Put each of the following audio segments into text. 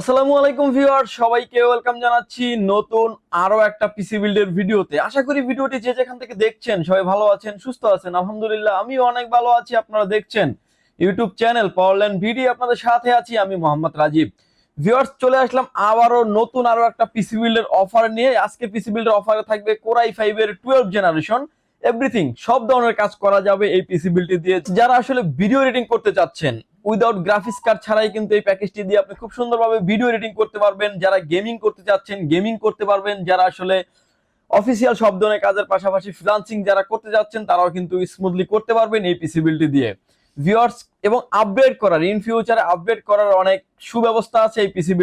আসসালামু আলাইকুম ভিউয়ার সবাইকে ওয়েলকাম জানাচ্ছি নতুন আরও একটা পিসি বিল্ডের ভিডিওতে। আশা করি ভিডিওটি যে যেখান থেকে দেখছেন সবাই ভালো আছেন, সুস্থ আছেন। আলহামদুলিল্লাহ, আমিও অনেক ভালো আছি, আপনারা দেখছেন ইউটিউব চ্যানেল পাওয়ারল্যান্ড ভিডিও আপনাদের সাথে আছি আমি মোহাম্মদ রাজীব। ভিউয়ার্স, চলে আসলাম আবারও নতুন আরও একটা পিসি বিল্ডের অফার নিয়ে। আজকে পিসি বিল্ডের অফারে থাকবে কোরাই ফাইভ এর টুয়েলভ জেনারেশন এভরিথিং সব ধরনের কাজ করা যাবে এই পিসি বিল্ডটি দিয়ে। যারা আসলে ভিডিও এডিটিং করতে চাচ্ছেন উইদাউট গ্রাফিক্স কার্ড ছাড়াই কিন্তু এই প্যাকেজটি দিয়ে আপনি খুব সুন্দরভাবে ভিডিও এডিটিং করতে পারবেন, যারা গেমিং করতে চাচ্ছেন, গেমিং করতে পারবেন, যারা আসলে অফিসিয়াল সব ধরনের কাজের পাশাপাশি ফ্রিলান্সিং যারা করতে যাচ্ছেন, তারাও কিন্তু স্মুথলি করতে পারবেন এই পিসি বিল্ডটি দিয়ে। ভিউয়ার্স এবং আপডেট করার ইন ফিউচারে আপডেট করার অনেক সুব্যবস্থা আছে এই পিসি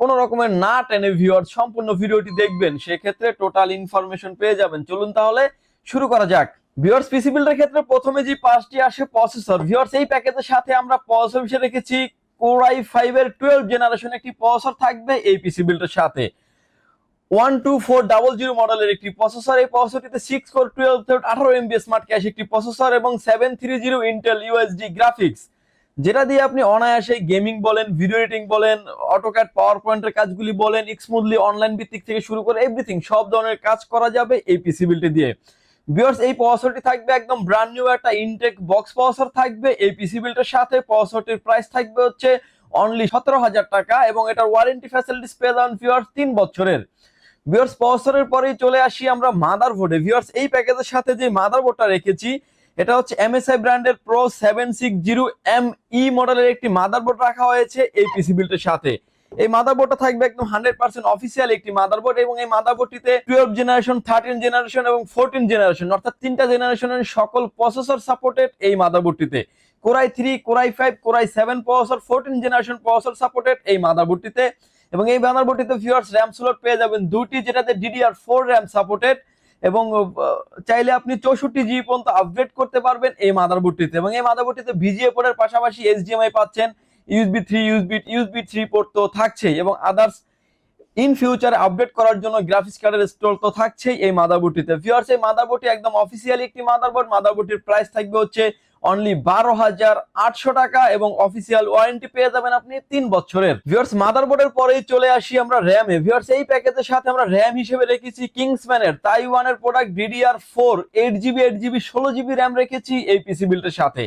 কোনো রকমের না টেনে ভিউয়ার সম্পূর্ণ ভিডিওটি দেখবেন, সেক্ষেত্রে টোটাল ইনফরমেশন পেয়ে যাবেন। চলুন তাহলে শুরু করা যাক। ভিউয়ার্স পিসি বিল্ডের ক্ষেত্রে প্রথমে যে পাঁচটি আসে প্রসেসর ভিউয়ার্স এই প্যাকেজের সাথে আমরা প্রসেসর হিসেবে রেখেছি কোরাই ফাইভ এর টুয়েলভ জেনারেশন একটি প্রসেসর থাকবে এই পিসি বিল্ডের সাথে। One two four double zero মডেলের একটি প্রসেসর এই প্রসেসরটিতে সিক্স কোর টুয়েলভ আঠারো এমবি স্মার্ট ক্যাশ একটি প্রসেসর এবং seven three zero Intel UHD graphics যেটা দিয়ে আপনি অনায়াসে গেমিং বলেন ভিডিও এডিটিং বলেন অটোক্যাট পাওয়ার পয়েন্টের কাজগুলি বলেন স্মুথলি অনলাইন ভিত্তিক থেকে শুরু করে এভরিথিং সব ধরনের কাজ করা যাবে এই পিসি বিল্ডটি দিয়ে। বিয়ার্স এই প্রসেসরটি থাকবে একদম ব্র্যান্ড নিউ একটা ইনটেক বক্স প্রসেসর থাকবে, এই পিসি বিল্ডের সাথে প্রসেসরটির প্রাইস থাকবে হচ্ছে অনলি সতেরো হাজার টাকা এবং এটার ওয়ারেন্টি ফ্যাসিলিটিস পেয়ে যাবেন ভিউয়ার্স তিন বছরের। ভিউয়ার্স প্রসেসরের পরেই চলে আসি আমরা মাদারবোর্ডে ভিউয়ার্স এই প্যাকেজের সাথে যে মাদারবোর্ডটা রেখেছি, এটা হচ্ছে এমএসআই ব্র্যান্ডের pro seven six zero M E মডেলের একটি মাদারবোর্ড রাখা হয়েছে এই পিসি বিল্ডের সাথে। এই মাদারবোর্ডটা থাকবে একদম হান্ড্রেড পার্সেন্ট অফিসিয়াল একটি মাদারবোর্ড এবং এই মাদারবোর্ডটিতে টুয়েলভ জেনারেশন থার্টিন জেনারেশন এবং ফোরটিন জেনারেশন অর্থাৎ তিনটা জেনারেশনের সকল প্রসেসর সাপোর্টেড এই মাদারবোর্ডটিতে core i three core i five core i seven processor fourteen generation processor supported এই মাদারবোর্ডটিতে এবং এই মাদারবোর্ডটিতে ভিউয়ার্স র্যাম স্লট পেয়ে যাবেন দুটি যেটাতে ডিডিআর ফোর র্যাম সাপোর্টেড এবং চাইলে আপনি চৌষট্টি জিবি পর্যন্ত আপগ্রেড করতে পারবেন এই মাদারবোর্ডটিতে এবং এই মাদারবোর্ডটিতে ভিজিএ পোর্টের পাশাপাশি এইচডিএমআই পাচ্ছেন। USB three USB USB three port তো থাকছেই এবং আদার্স ইন ফিউচারে আপডেট করার জন্য গ্রাফিক্স কার্ডের স্টোর তো থাকছেই এই মাদারবোর্ডটিতে। ভিউয়ার্স এই মাদারবোর্ডটি একদম অফিসিয়ালি একটি মাদারবোর্ড। মাদারবোর্ডটির প্রাইস থাকবে হচ্ছে অনলি বারো হাজার আটশো টাকা এবং অফিসিয়াল ওয়ারেন্টি পেয়ে যাবেন আপনি তিন বছরের। ভিউয়ার্স মাদারবোর্ডের পরেই চলে আসি আমরা র্যামে ভিউয়ার্স এই প্যাকেজের সাথে আমরা র্যাম হিসেবে রেখেছি কিংসম্যানের তাইওয়ানের product DDR four eight GB eight GB ষোলো জিবি র্যাম রেখেছি এই পিসি বিল্ডের সাথে।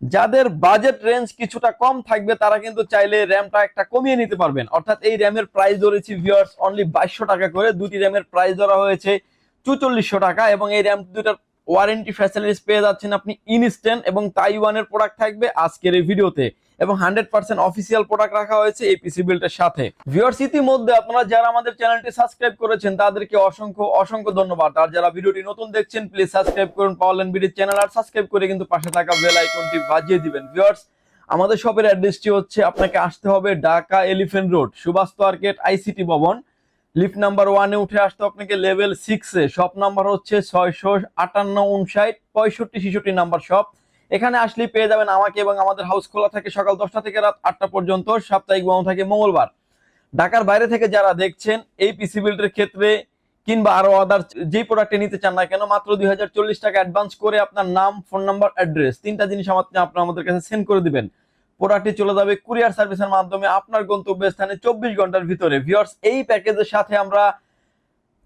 যাদের বাজেট রেঞ্জ কিছুটা কম থাকবে, তারা কিন্তু চাইলে র্যামটা একটা কমিয়ে নিতে পারবেন। অর্থাৎ এই র্যামের প্রাইস ধরেছি ভিওয়ার্স অনলি বাইশশো টাকা করে, দুটি র্যামের প্রাইস ধরা হয়েছে চুচল্লিশশো টাকা এবং এই র্যাম দুটার ওয়ারেন্টি ফ্যাসিলিটিস পেয়ে যাচ্ছেন আপনি ইনস্ট্যান্ট এবং তাইওয়ানের প্রোডাক্ট থাকবে আজকের এই ভিডিওতে এবং হান্ড্রেড পার্সেন্ট অফিসিয়াল প্রোডাক্ট রাখা হয়েছে এই পিসি বিল্ডের সাথে। ভিউয়ার্স, ইতিমধ্যে আপনারা যারা আমাদের চ্যানেলটি সাবস্ক্রাইব করেছেন, তাদেরকে অসংখ্য অসংখ্য ধন্যবাদ। আর যারা ভিডিওটি নতুন দেখছেন প্লিজ সাবস্ক্রাইব করুন পাওয়ালেন বিডির চ্যানেল আর সাবস্ক্রাইব করে কিন্তু পাশে থাকা বেল আইকনটি বাজিয়ে দিবেন। ভিউয়ার্স, আমাদের শপের অ্যাড্রেসটি হচ্ছে, আপনাকে আসতে হবে Dhaka Elephant Road Subhash market ICT ভবন। লিফট নাম্বার ওয়ানে উঠে আসতো আপনাকে লেভেল সিক্সে শপ নাম্বার হচ্ছে ছয়শো আটান্ন উনষাট, পঁয়ষট্টি, ছেষট্টি নাম্বার শপ এখানে আসলেই পেয়ে যাবেন আমাকে এবং আমাদের হাউস খোলা থাকে সকাল দশটা থেকে রাত আটটা পর্যন্ত, সাপ্তাহিক বন্ধ থাকে মঙ্গলবার। ঢাকার বাইরে থেকে যারা দেখছেন এই পিসি বিল্ডের ক্ষেত্রে কিংবা আরও আদার যেই প্রোডাক্টে নিতে চান না কেন, মাত্র দুই হাজার চল্লিশ টাকা অ্যাডভান্স করে আপনার নাম ফোন নাম্বার অ্যাড্রেস তিনটা জিনিস আপনি আপনার আমাদের কাছে সেন্ড করে দিবেন। প্রোডাক্টটি চলে যাবে কুরিয়ার সার্ভিসের মাধ্যমে আপনার গন্তব্যস্থানে চব্বিশ ঘণ্টার ভিতরে। ভিউয়ার্স এই প্যাকেজের সাথে আমরা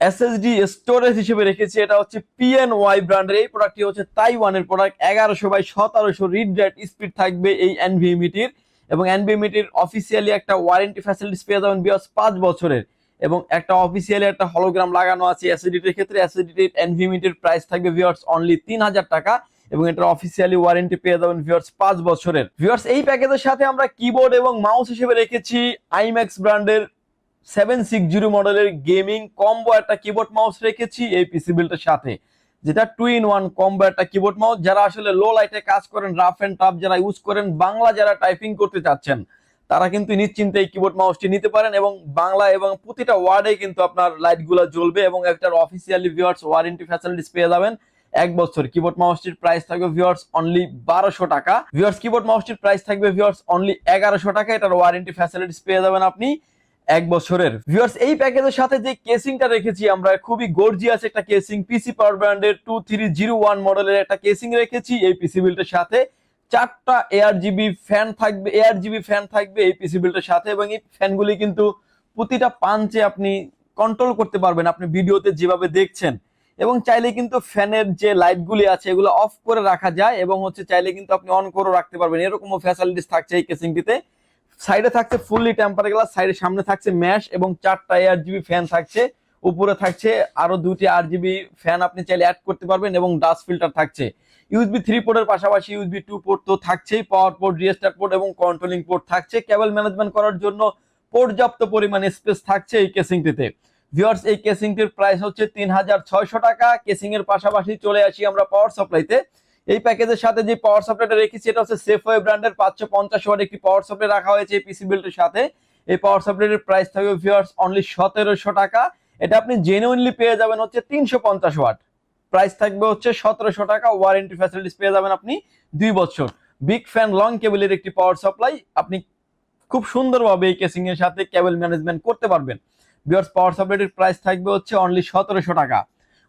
এসএসডি স্টোরেজ হিসেবে রেখেছি। এটা হচ্ছে পিএনওয়াই ব্র্যান্ডের এই প্রোডাক্টটি হচ্ছে তাইওয়ানের প্রোডাক্ট এগারোশো বাই সতেরোশো রিড রাইট স্পিড থাকবে এই এনভিএমিটির এবং এনভিএমিটির অফিসিয়ালি একটা ওয়ারেন্টি ফ্যাসিলিটিস পেয়ে যাবেন বিয়াস পাঁচ বছরের। এবং একটা অফিসিয়ালি একটা হলোগ্রাম লাগানো আছে এসএসডিটির ক্ষেত্রে। এসএসডিটির এনভিএমিটির প্রাইস থাকবে ভিউয়ার্স অনলি তিন হাজার টাকা। এবং এটার অফিসিয়ালি ওয়ারেন্টি পেয়ে যাবেন ভিউয়ার্স পাঁচ বছরের। ভিউয়ার্স এই প্যাকেজের সাথে আমরা কিবোর্ড এবং মাউস হিসেবে রেখেছি আইম্যাক্স ব্র্যান্ডের সেভেন সিক্স জিরো মডেলের গেমিং কম্বো একটা কিবোর্ড মাউস রেখেছি এই পিসি বিল্ডের সাথে, যেটা টু ইন ওয়ান কম্বো একটা কিবোর্ড মাউস যারা আসলে লো লাইটে কাজ করেন রাফ অ্যান্ড টাফ যারা ইউজ করেন, বাংলা যারা টাইপিং করতে চাচ্ছেন, তারা কিন্তু নিশ্চিন্তে এই কিবোর্ড মাউসটি নিতে পারেন এবং বাংলা এবং প্রতিটা ওয়ার্ডে কিন্তু আপনার লাইটগুলো জ্বলবে এবং একটার অফিসিয়ালি ভিউয়ার্স ওয়ারেন্টি ফ্যাসিলিটিস পেয়ে যাবেন। এক বছর। কিবোর্ড মাউসটির প্রাইস থাকবে ভিউয়ার্স অনলি বারোশো টাকা। ভিউয়ার্স কিবোর্ড মাউসটির প্রাইস থাকবে ভিউয়ার্স অনলি এগারোশো টাকা। এটার ওয়ারেন্টি ফ্যাসিলিটিস পেয়ে যাবেন আপনি এক বছরের। ভিউয়ার্স এই প্যাকেজের সাথে যে কেসিংটা রেখেছি আমরা, খুবই গর্জিয়াস একটা কেসিং পিসি পাওয়ার ব্র্যান্ডের টু থ্রি জিরো ওয়ান মডেলের একটা কেসিং রেখেছি এই পিসি বিল্ডের সাথে। চারটা এয়ার জিবি ফ্যান থাকবে এয়ার জিবি ফ্যান থাকবে এই পিসি বিল্ডের সাথে এবং এই ফ্যানগুলি কিন্তু প্রতিটা পাঞ্চে আপনি কন্ট্রোল করতে পারবেন। আপনি ভিডিওতে যেভাবে দেখছেন এবং চাইলে কিন্তু ফ্যানের যে লাইটগুলি আছে, এগুলো অফ করে রাখা যায় এবং হচ্ছে চাইলে কিন্তু আপনি অন করে রাখতে পারবেন। এরকমও ফ্যাসিলিটিস থাকছে এই কেসিংটিতে সাইডে থাকছে ফুললি টেম্পার গ্লাস সাইডে সামনে থাকছে ম্যাশ এবং চারটা এয়ার জিবি ফ্যান থাকছে। উপরে থাকছে আরও দুটি আর জিবি ফ্যান আপনি চাইলে অ্যাড করতে পারবেন এবং ডাস্ট ফিল্টার থাকছে। ইউএসবি থ্রি পোর্টের পাশাপাশি ইউএসবি টু পোর্ট তো থাকছেই পাওয়ার পোর্ট রিয়েস্টার পোর্ট এবং কন্ট্রোলিং পোর্ট থাকছে। কেবল ম্যানেজমেন্ট করার জন্য পর্যাপ্ত পরিমাণে স্পেস থাকছে এই কেসিংটিতে ভিউয়ার্স এই কেসিংটির প্রাইস হচ্ছে তিন হাজার ছয়শো টাকা। কেসিং এর পাশাপাশি চলে আসি আমরা পাওয়ার সাপ্লাইতে এই প্যাকেজের সাথে যে পাওয়ার সাপ্লাইটা রেখেছি, এটা হচ্ছে সেফওয়ে ব্র্যান্ডের পাঁচশো পঞ্চাশ ওয়াট একটি পাওয়ার সাপ্লাই রাখা হয়েছে এই পিসি বিল্ডের সাথে। এই পাওয়ার সাপ্লাইয়ের প্রাইস থাকবে ভিউয়ার্স অনলি সতেরোশো টাকা। এটা আপনি জেনুইনলি পেয়ে যাবেন হচ্ছে তিনশো পঞ্চাশ ওয়াট। প্রাইস থাকবে হচ্ছে সতেরোশো টাকা। ওয়ারেন্টি ফ্যাসিলিটিস পেয়ে যাবেন আপনি দুই বছর। বিগ ফ্যান লং কেবলের একটি পাওয়ার সাপ্লাই আপনি খুব সুন্দরভাবে এই কেসিং এর সাথে কেবল ম্যানেজমেন্ট করতে পারবেন। বিয়ার্স পাওয়ার সাপ্লাইটির প্রাইস থাকবে হচ্ছে অনলি সতেরোশো টাকা।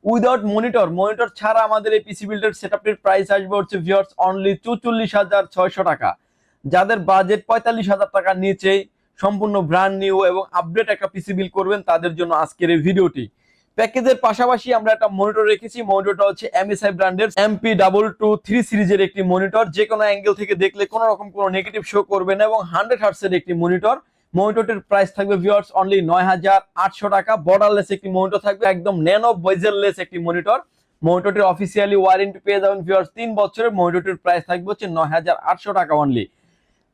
উইদাউট মনিটর মনিটর ছাড়া আমাদের এই পিসি বিল্ডের সেটআপটির প্রাইস আসবে হচ্ছে ভিউয়ার্স অনলি চুচল্লিশ হাজার ছয়শো টাকা। যাদের বাজেট পঁয়তাল্লিশ হাজার টাকার নিচে সম্পূর্ণ ব্র্যান্ড নিউ এবং আপডেট একটা পিসি বিল করবেন, তাদের জন্য আজকের এই ভিডিওটি। প্যাকেজের পাশাপাশি আমরা একটা মনিটর রেখেছি মনিটরটা হচ্ছে এমএসআই ব্র্যান্ডের এমপি ডাবল টু থ্রি সিরিজের একটি মনিটর যে কোনো অ্যাঙ্গেল থেকে দেখলে কোনো রকম কোনো নেগেটিভ শো করবে না এবং হান্ড্রেড হার্টসের একটি মনিটর মনিটরটির প্রাইস থাকবে ভিউয়ার্স অনলি নয় হাজার আটশো টাকা। বর্ডারলেস একটি মনিটর থাকবে, একদম ন্যানো বয়েজেরলেস একটি মনিটর। মনিটরটির অফিসিয়ালি ওয়ারেন্টি পেয়ে যাবেন ভিউয়ার্স তিন বছরের মনিটরটির প্রাইস থাকবে হচ্ছে নয় হাজার আটশো টাকা অনলি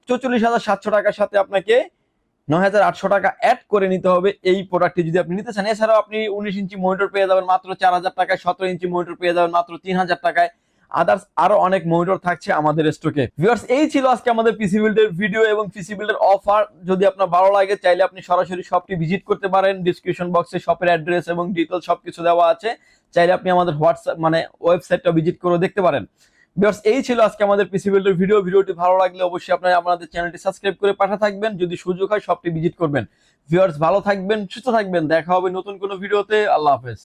চৌচল্লিশ হাজার সাতশো টাকার সাথে আপনাকে নয় হাজার আটশো টাকা অ্যাড করে নিতে হবে এই প্রোডাক্টটি যদি আপনি নিতে চান। এছাড়াও আপনি উনিশ ইঞ্চি মনিটর পেয়ে যাবেন, মাত্র চার হাজার টাকায়, সতেরো ইঞ্চি মনিটর পেয়ে যাবেন, মাত্র তিন হাজার টাকায়। আদার্স আরও অনেক মনিটর থাকছে আমাদের স্টকে ভিউয়ার্স এই ছিল আজকে আমাদের পিসি বিল্ডের ভিডিও এবং পিসি বিল্ডের অফার যদি আপনার ভালো লাগে, চাইলে আপনি সরাসরি শপটি ভিজিট করতে পারেন। ডিসক্রিপশন বক্সে শপের অ্যাড্রেস এবং ডিটেল সবকিছু দেওয়া আছে। চাইলে আপনি আমাদের হোয়াটসঅ্যাপ মানে ওয়েবসাইটটা ভিজিট করে দেখতে পারেন। ভিউয়ার্স এই ছিল আজকে আমাদের পিসি বিল্ডের ভিডিও ভিডিওটি ভালো লাগলে অবশ্যই আপনারা আমাদের চ্যানেলটি সাবস্ক্রাইব করে পাঠা থাকবেন। যদি সুযোগ হয় শপটি ভিজিট করবেন। ভিউয়ার্স ভালো থাকবেন, সুস্থ থাকবেন। দেখা হবে নতুন কোনো ভিডিওতে আল্লাহ হাফেজ।